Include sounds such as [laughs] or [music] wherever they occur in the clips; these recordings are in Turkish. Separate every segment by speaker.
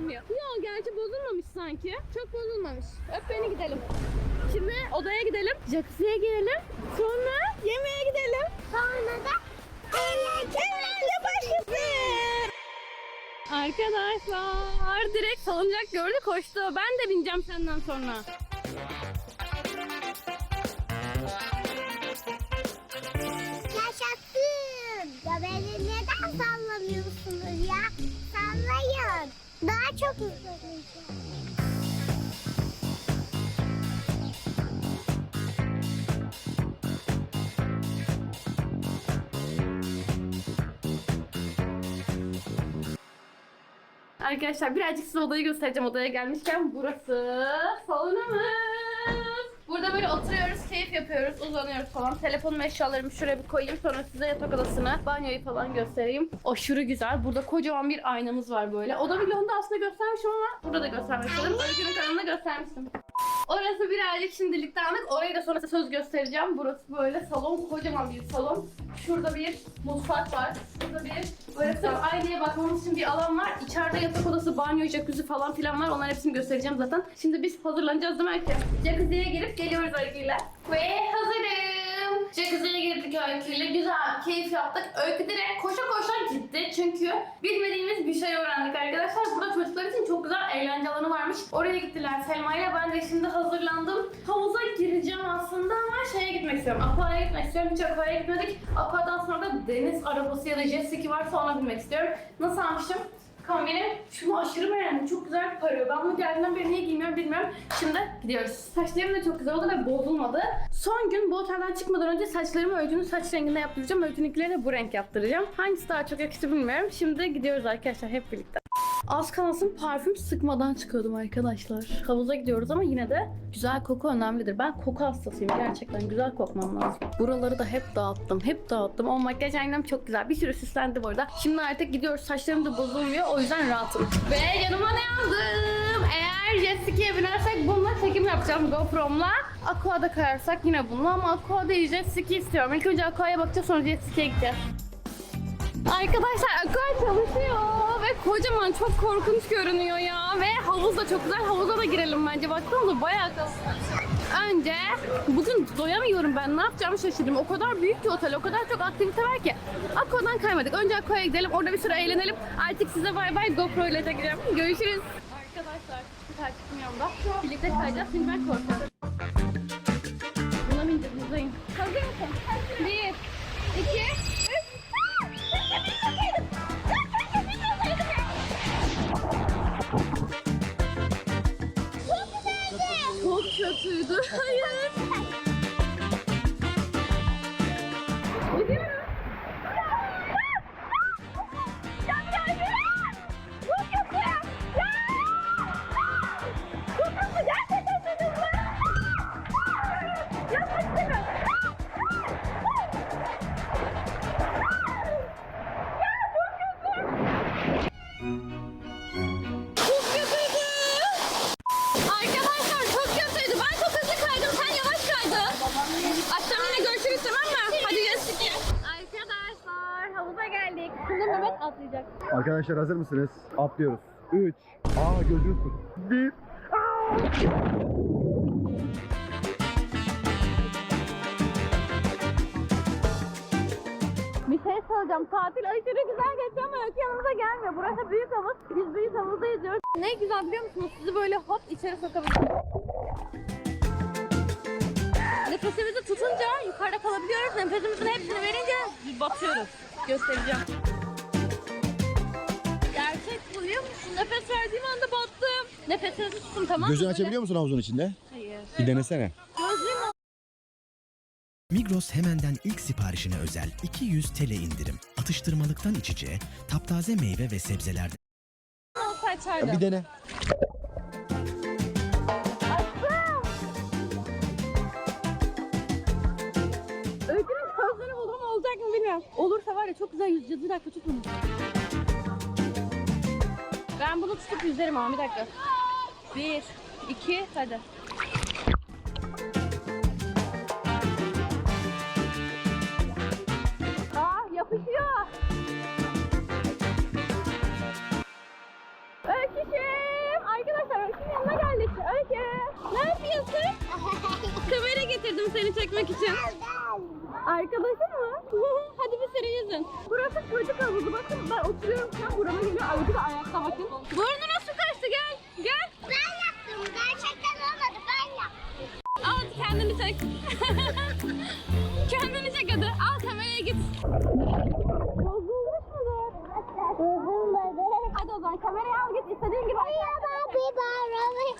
Speaker 1: kalmıyor. Ya gerçi bozulmamış sanki. Çok bozulmamış. Öp beni gidelim. Şimdi odaya gidelim. Jacuzziye girelim. Sonra yemeğe gidelim.
Speaker 2: Sonra da. Eğlence
Speaker 1: başlasın. Arkadaşlar direkt salıncak gördü koştu. Ben de bineceğim senden sonra.
Speaker 2: Yaşasın. Ya beni neden sallamıyorsunuz ya? Sallayın. Daha çok hızlanacağım.
Speaker 1: Arkadaşlar birazcık size odayı göstereceğim. Odaya gelmişken burası salonumuz. Burada böyle oturuyoruz, keyif yapıyoruz, uzanıyoruz falan. Telefonum eşyalarımı şuraya bir koyayım. Sonra size yatak odasını, banyoyu falan göstereyim. Aşırı güzel. Burada kocaman bir aynamız var böyle. Oda vlogunda aslında göstermişim ama burada da göstermek istedim. Öykünün kanalında göstermiştim. Orası birazcık şimdilik dağınık. Orayı da sonra söz göstereceğim. Burası böyle salon, kocaman bir salon. Şurada bir mutfak var. Şurada bir böyle sırf aynaya bakmamız için bir alan var. İçeride yatak odası, banyo, jacuzzi falan filan var. Onların hepsini göstereceğim zaten. Şimdi biz hazırlanacağız değil mi Öykü? Jacuzziye girip geliyoruz Öykü'yle. Ve hazırım. Jacuzziye girdik Öykü'yle. Güzel, keyif yaptık. Öykü direkt koşa koşa gitti. Çünkü bilmediğimiz bir şey öğrendik arkadaşlar. Burada çocuklar için çok güzel eğlence alanı varmış. Oraya gittiler Selma ile. Ben de şimdi hazırlandım. Havuza gireceğim aslında ama şeye gitmek istiyorum. Aqua'ya gitmek istiyorum. Hiç Aqua'ya gitmedik. Aqua'dan sonra da deniz arabası ya da jet ski varsa ona binmek istiyorum. Nasıl almışım? Kombini şunu aşırı beğendim. Çok güzel parıyor. Ben bunu geldiğinden beri niye giymiyorum bilmiyorum. Şimdi gidiyoruz. Saçlarım da çok güzel oldu ve bozulmadı. Son gün bu otelden çıkmadan önce saçlarımı Öykü'nün saç renginde yaptıracağım. Öykü'nünkileri bu renk yaptıracağım. Hangisi daha çok yakıştı bilmiyorum. Şimdi gidiyoruz arkadaşlar hep birlikte. Az kalsın parfüm sıkmadan çıkıyordum arkadaşlar. Havuza gidiyoruz ama yine de güzel koku önemlidir. Ben koku hastasıyım gerçekten. Güzel kokmam lazım. Buraları da hep dağıttım. Hep dağıttım. Ama makyaj aynam çok güzel. Bir sürü süslendi bu arada. Şimdi artık gidiyoruz. Saçlarım da bozulmuyor. O yüzden rahatım. Ve yanıma ne aldım? Eğer jet ski'ye binersek bununla çekim yapacağım GoPro'mla. Aqua'da kayarsak yine bununla ama Aqua'da değil jet ski istiyorum. İlk önce Aqua'ya bakacağız sonra jet ski'ye gideceğiz. Arkadaşlar aqua çalışıyor ve kocaman çok korkunç görünüyor ya ve havuz da çok güzel havuza da girelim bence baksanıza bayağı kalabalık. Önce bugün doyamıyorum ben ne yapacağımı şaşırdım. O kadar büyük ki otel o kadar çok aktivite var ki. Aqua'dan kaymadık. Önce Aqua'ya gidelim orada bir süre eğlenelim. Artık size bay bay GoPro ile çekeceğim. Görüşürüz. Arkadaşlar bir tane çıkmıyorum da. Birlikte kayacağız çünkü ben korkuyorum. Şimdi Mehmet atlayacak.
Speaker 3: Arkadaşlar hazır mısınız? Atlıyoruz. 3. Aa gözünü tut. 1.
Speaker 1: Bir şey söyleyeceğim. Tatil aşırı güzel geçiyor ama Öykü yanımıza gelmiyor. Burası büyük havuz. Biz büyük havuzda yüzüyoruz. Ne güzel biliyor musunuz? Sizi böyle hop içeri sokabiliyor. Nefesimizi tutunca yukarıda kalabiliyoruz. Nefesimizin hepsini verince batıyoruz. Göstereceğim. Nefes verdiğim anda battım. Nefesinizi tutun tamam mı?
Speaker 3: Gözünü
Speaker 1: Böyle-
Speaker 3: açabiliyor musun havuzun içinde?
Speaker 1: Hayır.
Speaker 3: Bir denesene.
Speaker 1: Gözlüğüm
Speaker 4: Migros Hemen'den ilk siparişine özel 200 TL indirim. Atıştırmalıktan içeceğe, taptaze meyve ve sebzelerden
Speaker 1: olsa açardım.
Speaker 3: bir dene.
Speaker 1: Öykünün gözleri buldum olacak mı bilmiyorum. Olursa var ya çok güzel yüzeceğiz. Bir dakika tut bunu. Ben bunu tutup yüzerim ama bir dakika. Bir, iki, hadi. Aa yapışıyor. Öyküşüm. Arkadaşlar Öykü'nün yanına geldik. Öykü. Ne yapıyorsun? [laughs] Kamera getirdim seni çekmek için. Arkadaşın mı? Sürü yüzün. Burası çocuk havuzu. Bakın ben oturuyorum şu an burama geliyor. Ayrıca da ayakta bakın. Burnuna su kaçtı gel. Gel.
Speaker 2: Ben yaptım. Gerçekten olmadı. Ben yaptım.
Speaker 1: Al kendini çek. [laughs] kendini çek hadi. Al kameraya git. Bozulmuş mudur?
Speaker 2: Bozulmadı.
Speaker 1: Hadi o zaman kamerayı al git istediğin gibi.
Speaker 2: Merhaba bir bağıralım.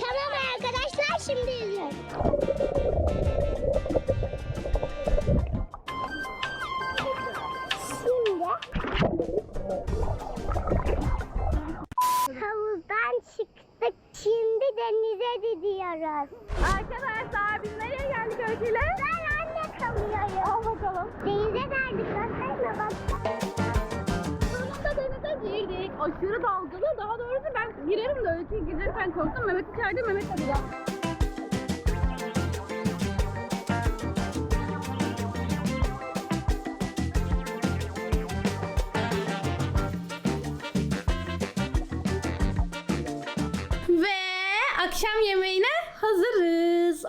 Speaker 2: Tamam arkadaşlar şimdi izliyoruz.
Speaker 1: Sonunda denize girdik. Aşırı dalgalı. Daha doğrusu ben girerim de Öykü'ye girerken korktum. Mehmet içeride Mehmet burada. Ve akşam yemeğine.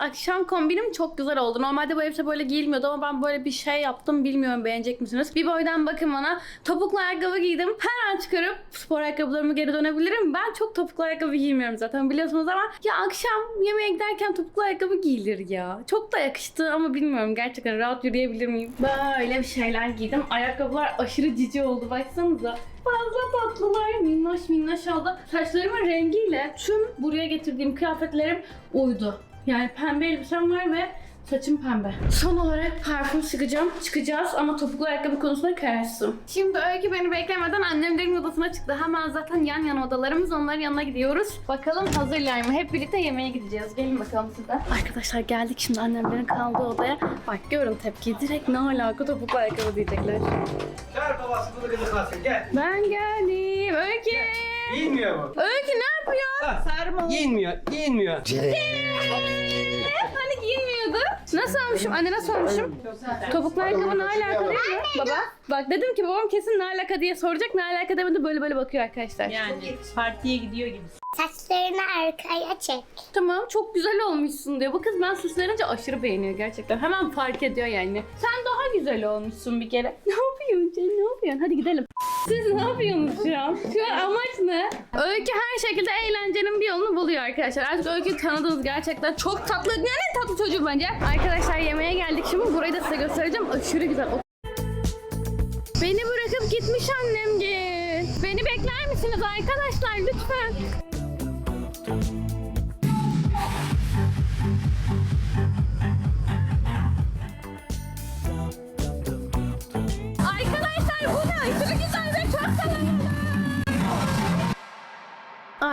Speaker 1: Akşam kombinim çok güzel oldu. Normalde bu elbise böyle giyilmiyordu ama ben böyle bir şey yaptım. Bilmiyorum beğenecek misiniz? Bir boydan bakın bana. Topuklu ayakkabı giydim. Her an çıkarıp spor ayakkabılarımı geri dönebilirim. Ben çok topuklu ayakkabı giymiyorum zaten biliyorsunuz ama ya akşam yemeğe giderken topuklu ayakkabı giyilir ya. Çok da yakıştı ama bilmiyorum gerçekten rahat yürüyebilir miyim? Böyle bir şeyler giydim. Ayakkabılar aşırı cici oldu baksanıza. Fazla tatlılar minnoş minnoş oldu. Saçlarımın rengiyle tüm buraya getirdiğim kıyafetlerim uydu. Yani pembe elbisem var ve saçım pembe. Son olarak parfüm sıkacağım. Çıkacağız ama topuklu ayakkabı konusunda kararsızım. Şimdi Öykü beni beklemeden annemlerin odasına çıktı. Hemen zaten yan yana odalarımız onların yanına gidiyoruz. Bakalım hazırlar mı? Hep birlikte yemeğe gideceğiz. Gelin bakalım siz de. Arkadaşlar geldik şimdi annemlerin kaldığı odaya. Bak görün tepki. Direkt ne alaka topuklu ayakkabı diyecekler.
Speaker 5: Çağır babası bunu gıdıklasın gel.
Speaker 1: Ben geldim. Öykü.
Speaker 5: Giyinmiyor mu?
Speaker 1: Öykü ne yapıyor?
Speaker 5: Sarma. Giyinmiyor, giyinmiyor.
Speaker 1: Hani giyinmiyordu. Nasıl olmuşum? Anne nasıl olmuşum? Topuklu ayakkabı ne alaka değil mi? Baba. Bak dedim ki babam kesin ne alaka diye soracak. Ne alaka demedi böyle böyle bakıyor arkadaşlar.
Speaker 6: Yani partiye gidiyor gibi.
Speaker 2: Saçlarını arkaya çek.
Speaker 1: Tamam çok güzel olmuşsun diyor. Bu kız ben süslerince aşırı beğeniyor gerçekten. Hemen fark ediyor yani. Sen daha güzel olmuşsun bir kere. [laughs] Ne yapıyorsun sen ne yapıyorsun? Hadi gidelim. Siz ne yapıyorsunuz şu an? Şu an amaç ne? Öykü her şekilde eğlencenin bir yolunu buluyor arkadaşlar. Artık Öykü'yü tanıdınız gerçekten. Çok tatlı. Yani en tatlı çocuğu bence. Arkadaşlar yemeğe geldik şimdi. Burayı da size göstereceğim. Aşırı güzel. Beni bırakıp gitmiş annem git. Beni bekler misiniz arkadaşlar lütfen?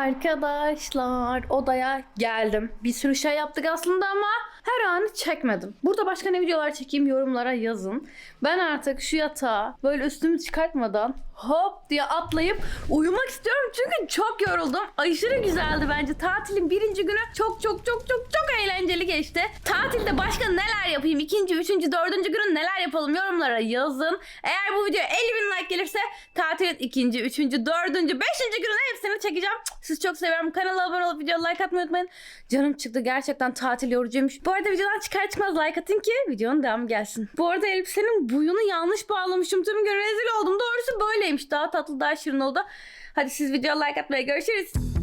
Speaker 1: Arkadaşlar odaya geldim. Bir sürü şey yaptık aslında ama her anı çekmedim. Burada başka ne videolar çekeyim yorumlara yazın. Ben artık şu yatağa böyle üstümü çıkartmadan hop diye atlayıp uyumak istiyorum çünkü çok yoruldum. Aşırı güzeldi bence. Tatilin birinci günü çok çok çok çok çok eğlenceli geçti. Tatilde başka neler yapayım? İkinci, üçüncü, dördüncü günü neler yapalım yorumlara yazın. Eğer bu video 50 bin like gelirse tatilin ikinci, üçüncü, dördüncü, beşinci günün hepsini çekeceğim. Sizi çok seviyorum. Kanala abone olup videoya like atmayı unutmayın. Canım çıktı gerçekten tatil yorucuymuş. Bu arada videodan çıkar çıkmaz like atın ki videonun devamı gelsin. Bu arada elbisenin buyunu yanlış bağlamışım. Tüm gün rezil oldum. Doğrusu böyleymiş. Daha tatlı daha şirin oldu. Hadi siz videoya like atmaya görüşürüz.